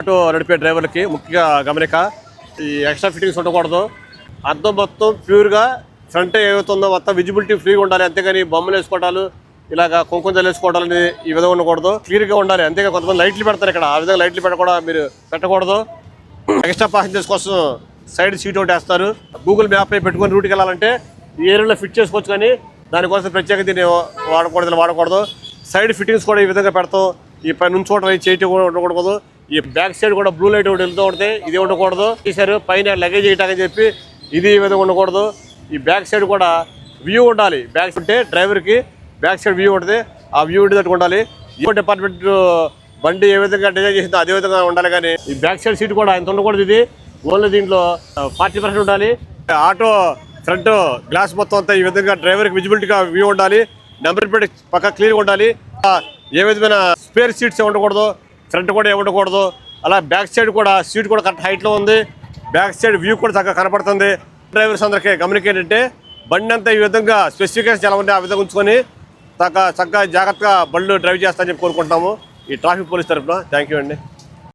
Auto నడిపే డ్రైవర్లకి ముఖ్య గమనిక ఈ ఎక్స్ట్రా ఫిట్టింగ్స్ ఉండకూడదు. అర్థం మొత్తం ప్యూర్గా ఫ్రంట్ ఏమవుతుందో మొత్తం విజిబిలిటీ ఫ్రీగా ఉండాలి. అంతేగాని బొమ్మలు వేసుకోవడాలు ఇలాగ కుంకుమ వేసుకోవడాలు ఈ విధంగా ఉండకూడదు. క్లియర్గా ఉండాలి. అంతేగా కొంతమంది లైట్లు పెడతారు ఇక్కడ. ఆ విధంగా లైట్లు పెట్టకూడదు మీరు పెట్టకూడదు. ఎక్స్ట్రా ప్యాసింజర్స్ కోసం సైడ్ సీట్ ఒకటి వేస్తారు. గూగుల్ మ్యాప్ పెట్టుకొని రూట్కి వెళ్ళాలంటే ఈ ఏరియాలో ఫిట్ చేసుకోవచ్చు కానీ దానికోసం ప్రత్యేక దీన్ని వాడకూడదు వాడకూడదు. సైడ్ ఫిట్టింగ్స్ కూడా ఈ విధంగా పెడతాం. ఈ పై నుంచి కూడా చేయటం కూడా ఉండకూడదు. ఈ బ్యాక్ సైడ్ కూడా బ్లూ లైట్ ఒకటి వెళ్తూ ఉంటుంది ఇది ఉండకూడదు. తీశారు పైన లగేజ్ చేయటానికి చెప్పి ఇది ఈ విధంగా ఉండకూడదు. ఈ బ్యాక్ సైడ్ కూడా వ్యూ ఉండాలి. బ్యాక్ ఉంటే డ్రైవర్కి బ్యాక్ సైడ్ వ్యూ ఉంటుంది. ఆ వ్యూ ఉండేటట్టు ఉండాలి. ఇంకో డిపార్ట్మెంట్ బండి ఏ విధంగా డిజైన్ చేసిందో అదే విధంగా ఉండాలి కానీ ఈ బ్యాక్ సైడ్ సీట్ కూడా ఇంత ఉండకూడదు ఇది. ఓన్లీ దీంట్లో ఫార్టీ ఉండాలి. ఆటో ఫ్రంట్ గ్లాస్ మొత్తం అంతా ఈ విధంగా డ్రైవర్కి విజిబిలిటీగా వ్యూ ఉండాలి. నెంబర్ ప్లేట్ పక్క క్లియర్గా ఉండాలి. ఏ విధమైన స్పేర్ సీట్స్ ఉండకూడదు. ఫ్రంట్ కూడా ఇవ్వకూడదు. అలా బ్యాక్ సైడ్ కూడా సీట్ కూడా కరెక్ట్ హైట్లో ఉంది. బ్యాక్ సైడ్ వ్యూ కూడా చక్కగా కనపడుతుంది. డ్రైవర్స్ అందరికీ గమనిక బండి అంతా ఈ విధంగా స్పెసిఫికేషన్ ఎలా ఉంటే ఆ విధంగా ఉంచుకొని చక్కగా చక్కగా జాగ్రత్తగా బండ్లు డ్రైవ్ చేస్తానని చెప్పి కోరుకుంటున్నాము. ఈ ట్రాఫిక్ పోలీస్ తరఫున థ్యాంక్ యూ అండి.